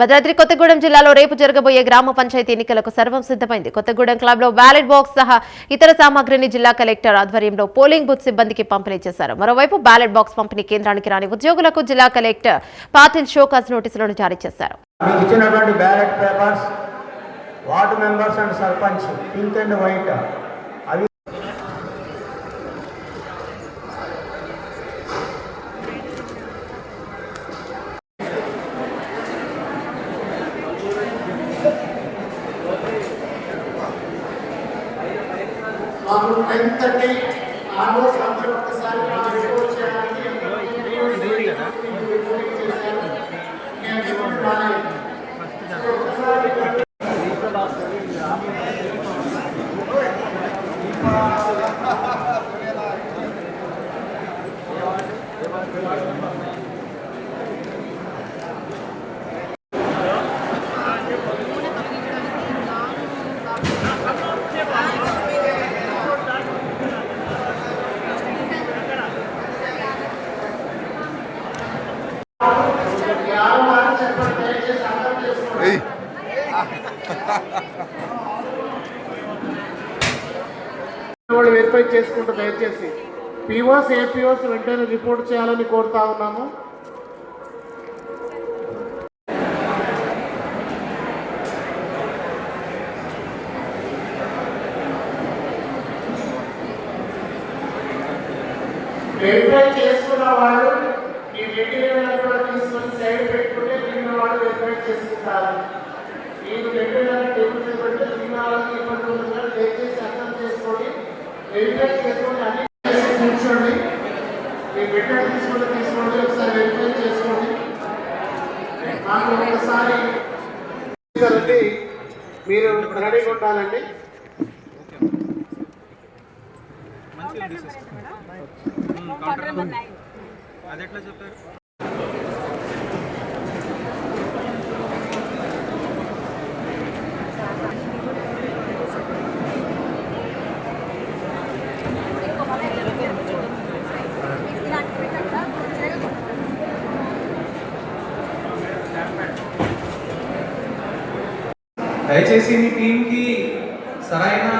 భద్రాద్రి కొత్తగూడెం జిల్లాలో రేపు జరగబోయే గ్రామ పంచాయతీ ఎన్నికలకు సర్వం సిద్ధమైంది. కొత్తగూడెం క్లబ్లో బ్యాలెట్ బాక్స్ సహా ఇతర సామాగ్రిని జిల్లా కలెక్టర్ ఆధ్వర్యంలో పోలింగ్ బూత్ సిబ్బందికి పంపిణీ చేశారు. మరోవైపు బ్యాలెట్ బాక్స్ పంపిణీ కేంద్రానికి రాని ఉద్యోగులకు జిల్లా కలెక్టర్ పాటిల్ షోకాజ్ నోటీసులను జారీ చేశారు. ఇచ్చినటువంటి ballot papers ward members and sarpanch pink and white మాకు టెన్ థర్టీ ఆల్మోస్ట్ అందరూ ఒకసారి మా రిపోర్ట్ చేయాలని నేను రిపోర్ట్ రాలేదు. సో ఒకసారి యారు వారు చెప్పండి దయచేసి అర్థం చేసుకోండి వాళ్ళు వెరిఫై చేసుకుంటూ దయచేసి పీఓస్ ఏపీఓస్ వెంటనే రిపోర్ట్ చేయాలని కోరుతా ఉన్నాము. వెరిఫై చేసుకున్న వాళ్ళు ఈ మెటీరియల్ కూడా తీసుకొని సైడ్ పెట్టుకుంటే మిగిలిన వాళ్ళు వెరిఫై చేసుకుంటారు. నేను మెటీరియల్ టేబుల్ మీద పెడితే వాళ్ళకి ఇబ్బంది ఉంటుందని దయచేసి అర్థం చేసుకోండి వెరిఫై చేసుకోండి అన్ని చేసి కూర్చోండి మీ బిడ్డ తీసుకుంటే తీసుకోండి ఒకసారి వెరిఫై చేసుకోండి మాకు ఒకసారి మీరు రెడీగా ఉండాలండి అది ఎట్లా చెప్పారు? దయచేసి మీ టీంకి సరైన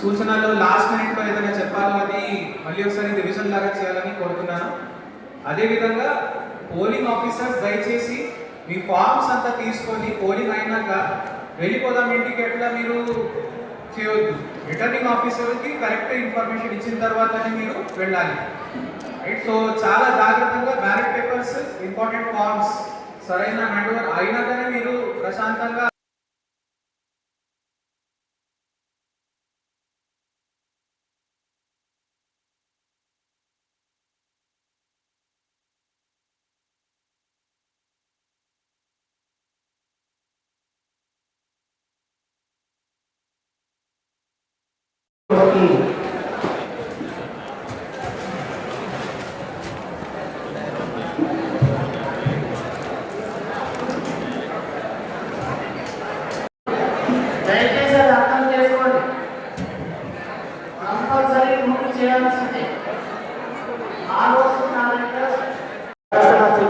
సూచనలు లాస్ట్ మినిట్లో ఏదైనా చెప్పాలని మళ్ళీ ఒకసారి రివిజన్ లాగా చేయాలని కోరుతున్నాను. అదేవిధంగా పోలింగ్ ఆఫీసర్స్ దయచేసి మీ ఫార్మ్స్ అంతా తీసుకొని పోలింగ్ అయినాక వెళ్ళిపోదాం ఇంటికి ఎట్లా మీరు చేయొద్దు. రిటర్నింగ్ ఆఫీసర్కి కరెక్ట్ ఇన్ఫర్మేషన్ ఇచ్చిన తర్వాతనే మీరు వెళ్ళాలి. రైట్ సో చాలా జాగ్రత్తగా బ్యాలెట్ పేపర్స్ ఇంపార్టెంట్ ఫార్మ్స్ సరైన హ్యాండ్ ఓవర్ అయినాకనే మీరు ప్రశాంతంగా దయచేసి అది అర్థం చేసుకోండి కంపల్సరీ నోట్ చేయాల్సిందే ఆలోచన చెక్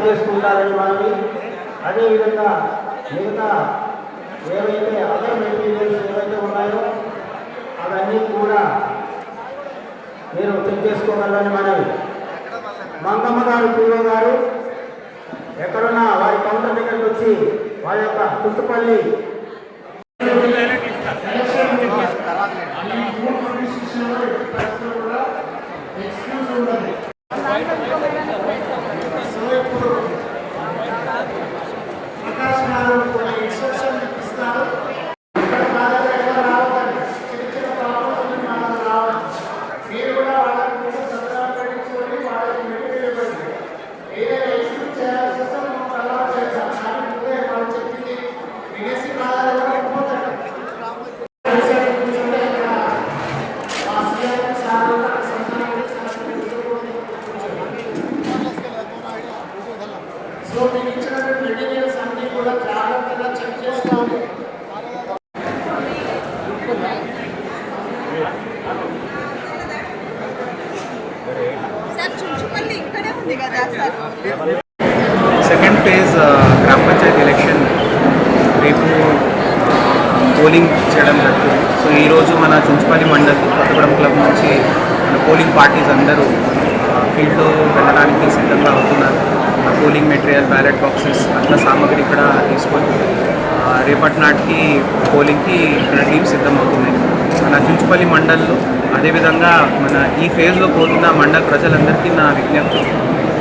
చేసుకుంటారని మనవి. అదేవిధంగా మిగతా ఏవైతే అదర్ మెటీరియల్స్ ఏవైతే ఉన్నాయో అవన్నీ కూడా మీరు చెక్ చేసుకోగలరని మనవి. మంగమ్మ గారు పీఓ గారు ఎక్కడున్నా వారి కౌంటర్ దగ్గరికి వచ్చి వారి యొక్క చుట్టుపల్లి ప్రకాశ్ ప్రకాష్ గారు కొన్ని ఇన్స్ట్రక్షన్ ఇస్తారు. సెకండ్ ఫేజ్ గ్రామ పంచాయతీ ఎలక్షన్ రేపు పోలింగ్ చేయడం జరుగుతుంది. సో ఈరోజు మన చుంచుపల్లి మండలి కొత్తగూడెం క్లబ్ నుంచి మన పోలింగ్ పార్టీస్ అందరూ ఫీల్డ్లో వెళ్ళడానికి సిద్ధంగా అవుతున్నారు. పోలింగ్ మెటీరియల్ బ్యాలెట్ బాక్సెస్ అన్న సామాగ్రి కూడా తీసుకొని రేపటి నాటికి పోలింగ్కి ఇక్కడ టీం సిద్ధమవుతున్నాయి మన చుంచుపల్లి మండల్లో అదేవిధంగా మన ఈ ఫేజ్లో పోతున్న మండల ప్రజలందరికీ నా విజ్ఞప్తి.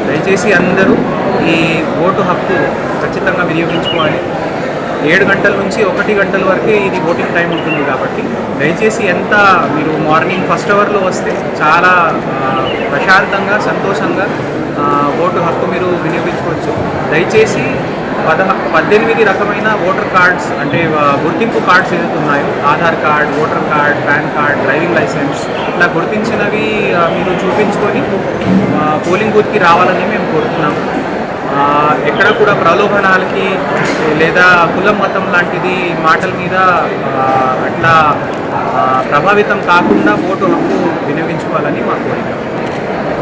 దయచేసి అందరూ ఈ ఓటు హక్కు ఖచ్చితంగా వినియోగించుకోవాలి. ఏడు గంటల నుంచి ఒకటి గంటల వరకే ఇది ఓటింగ్ టైం ఉంటుంది కాబట్టి దయచేసి ఎంత మీరు మార్నింగ్ ఫస్ట్ అవర్లో వస్తే చాలా ప్రశాంతంగా సంతోషంగా ఓటు హక్కు మీరు వినియోగించుకోవచ్చు. దయచేసి పదహ పద్దెనిమిది రకమైన ఓటర్ కార్డ్స్ అంటే గుర్తింపు కార్డ్స్ ఏదైతే ఉన్నాయో Aadhaar card voter card PAN card driving licence ఇట్లా గుర్తించినవి మీరు చూపించుకొని పోలింగ్ బూత్కి రావాలని మేము కోరుతున్నాము ఎక్కడ కూడా ప్రలోభనాలకి లేదా కులం మతం లాంటిది మాటల మీద అట్లా ప్రభావితం కాకుండా ఓటు హక్కు వినియోగించుకోవాలని మా కోరిక.